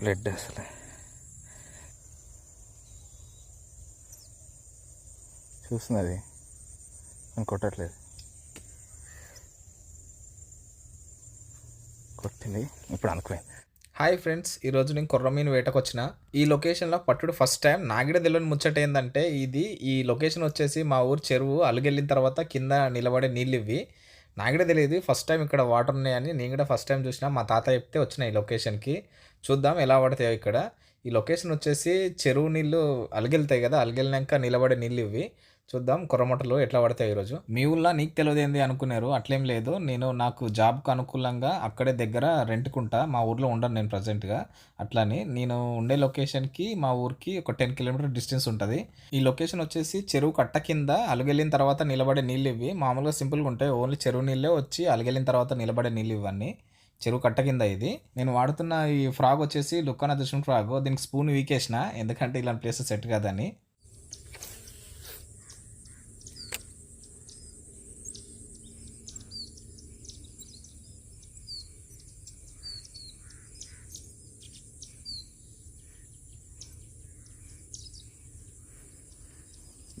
Blood అసలు. చూస్తున్నది నేను కొట్టట్లేదు. కొట్టింది. ఇప్పుడు అనుకోయింది హాయ్ ఫ్రెండ్స్ ఈరోజు నేను కొర్రమీను వేటకు వచ్చిన. ఈ లొకేషన్లో పట్టుడు ఫస్ట్ టైం నాగిడ తెలియని ముచ్చట ఏంటంటే ఇది ఈ లొకేషన్ వచ్చేసి మా ఊరు చెరువు అలుగెళ్ళిన తర్వాత కింద నిలబడే నీళ్ళు ఇవి నాకు కూడా తెలియదు ఫస్ట్ టైం ఇక్కడ వాటర్ ఉన్నాయని నేను కూడా ఫస్ట్ టైం చూసిన. మా తాత చెప్తే వచ్చిన ఈ లొకేషన్కి. చూద్దాం ఎలా పడతాయో ఇక్కడ. ఈ లొకేషన్ వచ్చేసి చెరువు నీళ్ళు అలగెళ్తాయి కదా. అలగెళ్ళినాక నిలబడే నీళ్ళు ఇవి. చూద్దాం కొర్రమటలు ఎట్లా పడతాయి ఈరోజు. మీ ఊళ్ళో నీకు తెలియదు ఏంది అనుకున్నారు అట్లేం లేదు. నేను నాకు జాబ్కు అనుకూలంగా అక్కడే దగ్గర రెంట్కుంటా మా ఊర్లో ఉండను నేను ప్రజెంట్గా. అట్లని నేను ఉండే లొకేషన్కి మా ఊరికి ఒక టెన్ కిలోమీటర్ డిస్టెన్స్ ఉంటుంది. ఈ లొకేషన్ వచ్చేసి చెరువు కట్ట కింద అలుగెళ్ళిన తర్వాత నిలబడే నీళ్ళు ఇవి మామూలుగా సింపుల్గా ఉంటాయి ఓన్లీ చెరువు నీళ్ళే వచ్చి అలుగెళ్ళిన తర్వాత నిలబడే నీళ్ళు ఇవన్నీ చెరువు కట్ట కింద ఇది. నేను వాడుతున్న ఈ ఫ్రాగ్ వచ్చేసి లుక్కన దుష్మన్ ఫ్రాగ్. దీనికి స్పూన్ వీకేసిన ఎందుకంటే ఇలాంటి ప్లేసెస్ సెట్ కాదని.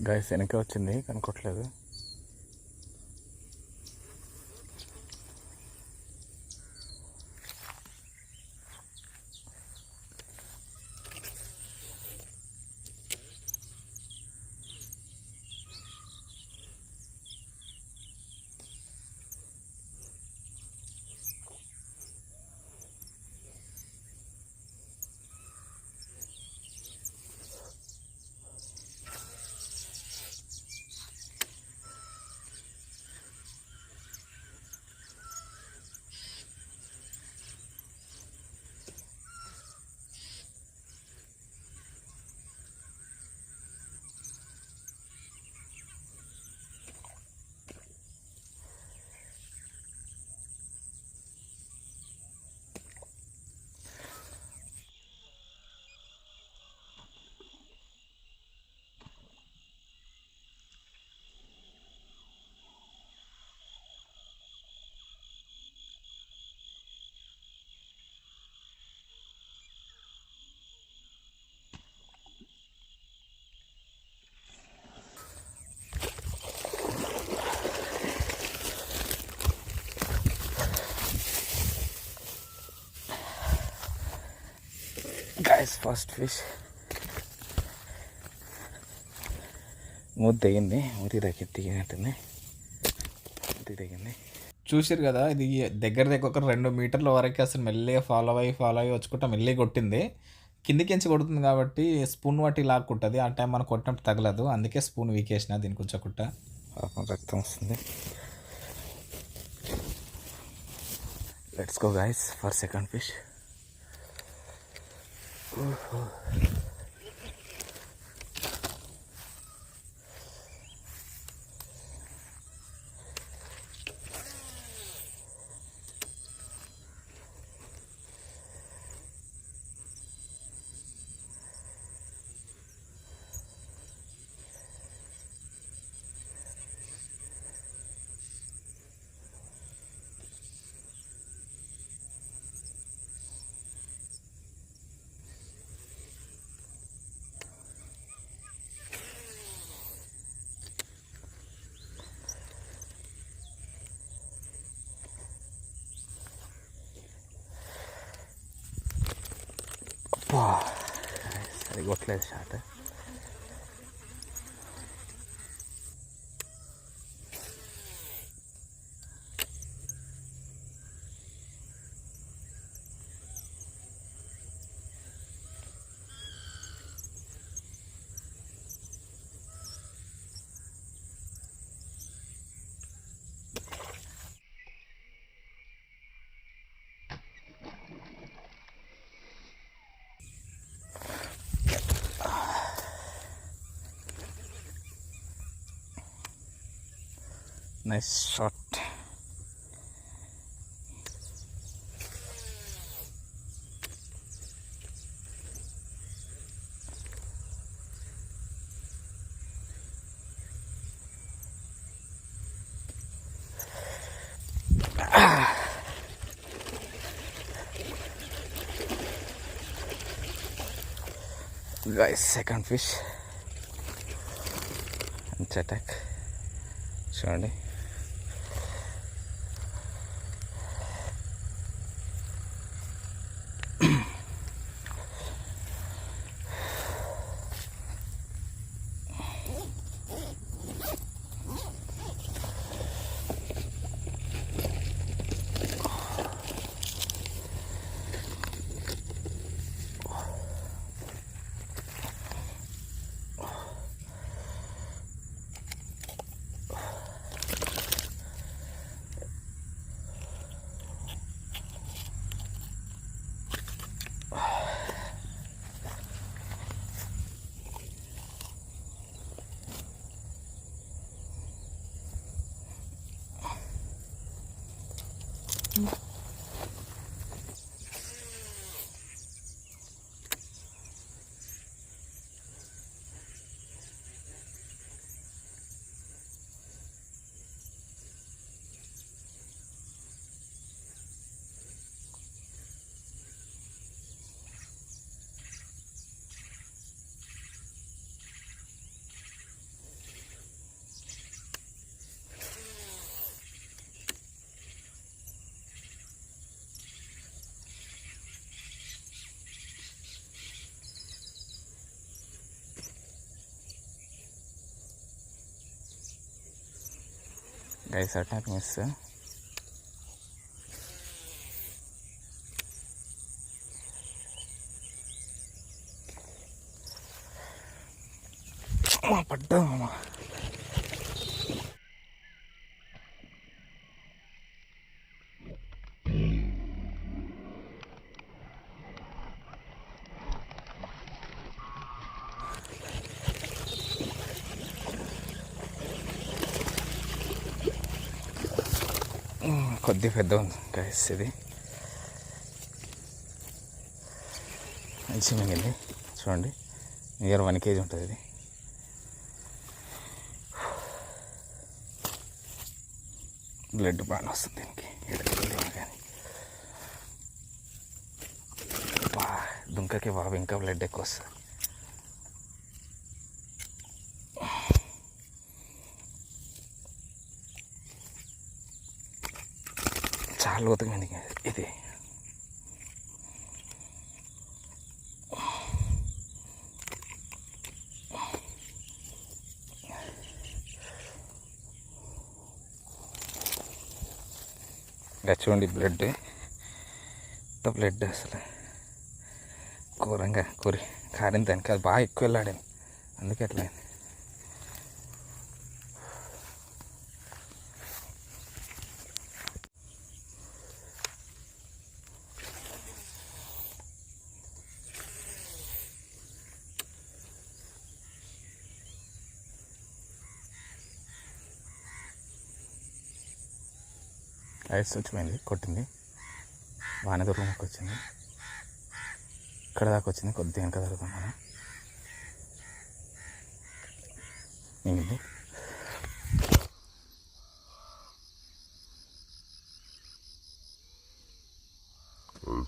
గాయస్ వెనక వచ్చింది కనుకోవట్లేదు గాయస్ ఫస్ట్ ఫిష్. మూత తెగింది మూతి తగ్గి దిగినట్టుంది. మూతి తెగింది చూసారు కదా ఇది దగ్గర దగ్గర ఒక రెండు మీటర్ల వరకు అసలు మెల్లిగా ఫాలో అయ్యి ఫాలో అయ్యి వచ్చుకుంటా మెల్లిగా కొట్టింది. కిందికించి కొడుతుంది కాబట్టి స్పూన్ వాటి లాక్కుంటుంది. ఆ టైం మనం కొట్టినప్పుడు తగలదు. అందుకే స్పూన్ వీకేసిన దీనికి ఉంచకుండా పాపం రక్తం వస్తుంది. Let's go guys for second fish అబ్బా गोटले शाट है nice shot. Guys second fish. And attack. Sorry attack చూడండి గైస్ అటాక్ మిస్ పడ్డా మామ కొద్ది పెద్ద ఉంది గైస్ ఇది మంచి మింగింది చూడండి నియర్ వన్ కేజీ ఉంటుంది ఇది. బ్లడ్ బాగా వస్తుంది దీనికి. కానీ. బా దుంకకి బాబు ఇంకా బ్లడ్ ఎక్కువ వస్తుంది. చాలా ఉతకండి ఇది ఇంకా చూడండి బ్లడ్ ఇంత బ్లడ్ అసలు ఘోరంగా కూరి కారింది దానికి అది బాగా ఎక్కువ వెళ్ళాడని అందుకే అట్లా అయింది. లైట్స్ వచ్చిపోయింది. కొట్టింది. బాగానే దూరంకి వచ్చింది. ఇక్కడ దాకా వచ్చింది. కొద్దిగా వెనక జరుగుతాం మనం. మిగిలింది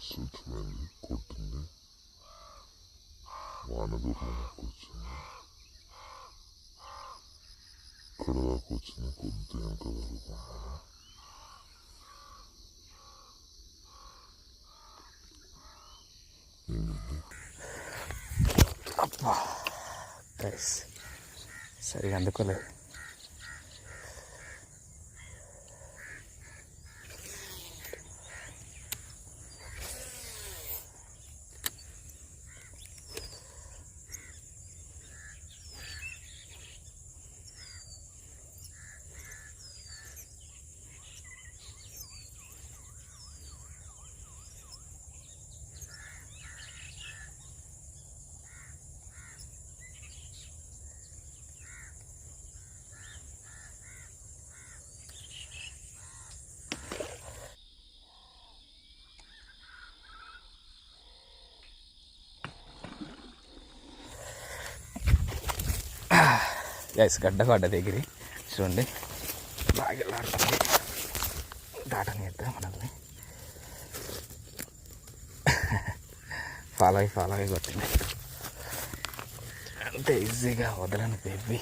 స్వచ్ఛమైంది కొట్టింది. వాన దూరంలోకి వచ్చింది. ఇక్కడ దాకా వచ్చింది. కొద్ది వెనక జరుగుతున్నాను అబ్బా సరిగా అందుకోలేదు. గైస్ గడ్డ గడ్డ దగ్గర. చూడండి. బాగా లాడుతుంది దాటని ఎద్దా మనల్ని. ఫాలో అయ్యి ఫాలో అయ్యి కొట్టింది అంత ఈజీగా వదలను బేబీ.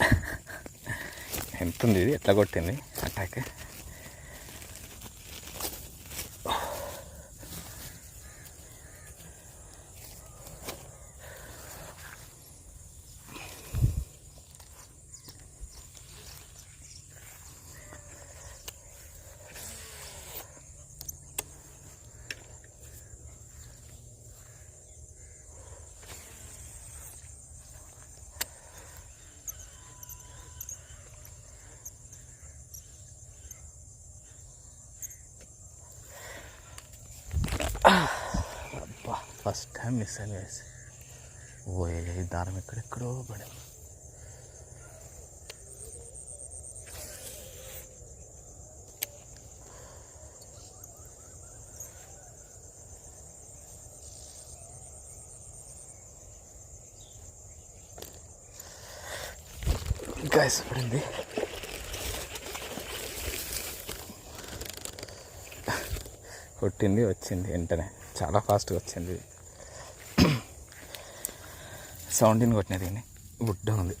ఎంత ఉంది ఇది? ఎట్లా కొట్టింది? అటాక్ అబ్బా ఫస్ట్ టైం మిస్ అయ్యాను వేసి ఓ దారం ఎక్కడెక్కడో పడి గైస్ పడింది. కొట్టింది వచ్చింది వెంటనే. చాలా ఫాస్ట్గా వచ్చింది. సౌండ్ని కొట్టినది కానీ. బుడ్డ ఉంది.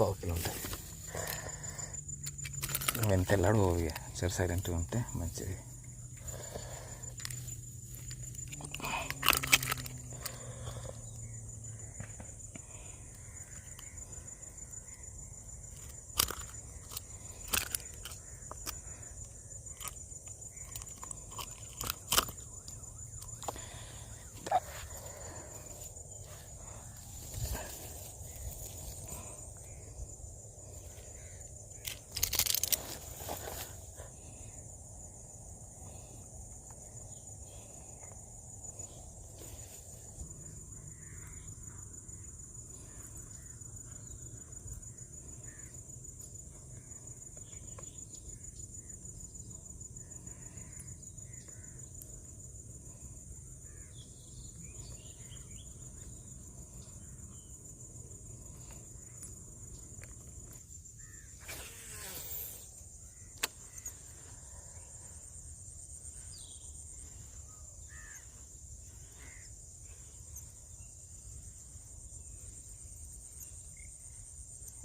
పావు కిలో ఉంటుంది ఎంత వెళ్ళాడు సరే సైలెంట్గా ఉంటే మంచిది.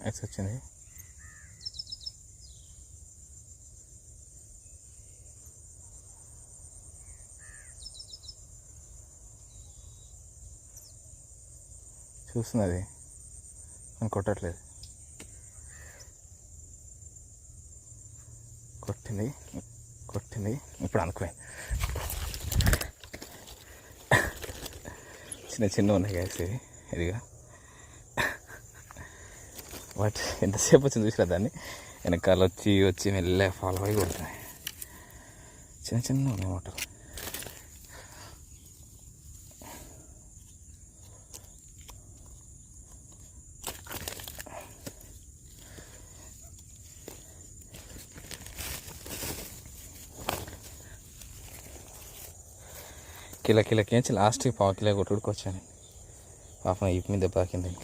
ఎక్స్ వచ్చింది. చూస్తున్నది. అది కొట్టట్లేదు. కొట్టింది. కొట్టింది. ఇప్పుడు అనుకోయింది చిన్న చిన్న ఉన్నాయి గ్యాస్ ఇదిగా. బట్ ఎంతసేపు వచ్చింది చూసినా దాన్ని. వెనకాల వచ్చి వచ్చి మెల్లగా ఫాలో అయ్యి కొడుతున్నాయి చిన్న చిన్న ఉన్నాయి మోటార్ కిలో కిలోకి లాస్ట్కి పావు కిలో కొట్టుకొచ్చాను పాపం ఇప్పు మీద దెబ్బ తాకింది ఇంక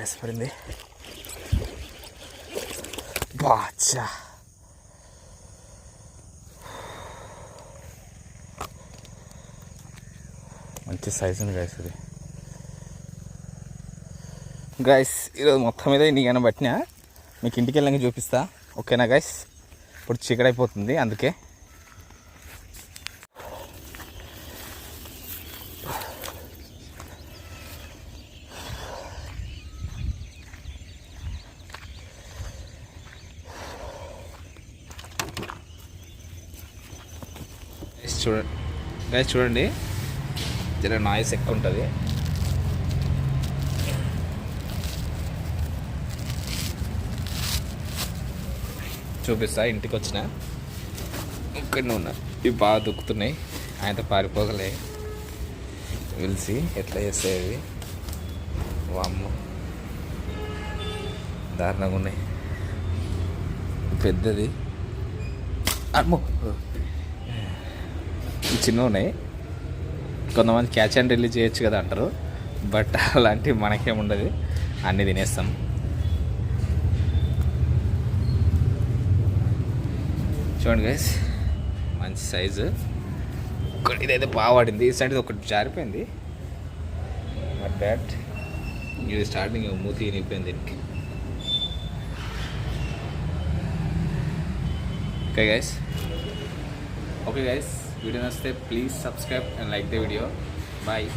గ్యాస్ పడింది బాచా మంచి సైజు ఉంది గాయస్ ఇది. గాయస్ ఈరోజు మొత్తం మీద నీకైనా పట్టినా. మీకు ఇంటికి వెళ్ళాక చూపిస్తా. ఓకేనా గాయస్ ఇప్పుడు చీకడైపోతుంది అందుకే. అనేది చూడండి. జర నాయిస్ ఎక్కువ ఉంటుంది. చూపిస్తా ఇంటికి వచ్చిన. ఇక్కడనే ఉన్నా. ఇవి బాగా దుక్కుతున్నాయి. ఆయనతో పారిపోగలే. పిలిచి ఎట్లా చేసేవి వామ్మ. దారుణంగా ఉన్నాయి. పెద్దది. అమ్మో. ఈ ఉన్నాయి కొంతమంది క్యాచ్ అండ్ రిలీజ్ చేయొచ్చు కదా అంటారు. బట్ అలాంటివి మనకేముండదు అన్నీ తినేస్తాం. చూడండి గైస్ మంచి సైజు ఒకటి ఇదైతే బాగా పడింది ఈ సైడ్ ఒకటి జారిపోయింది. బట్ బ్యాట్ ఇది స్టార్టింగ్ మూతి వినిపోయింది దీనికి. Okay guys okay guys video, please subscribe and like the video. Bye.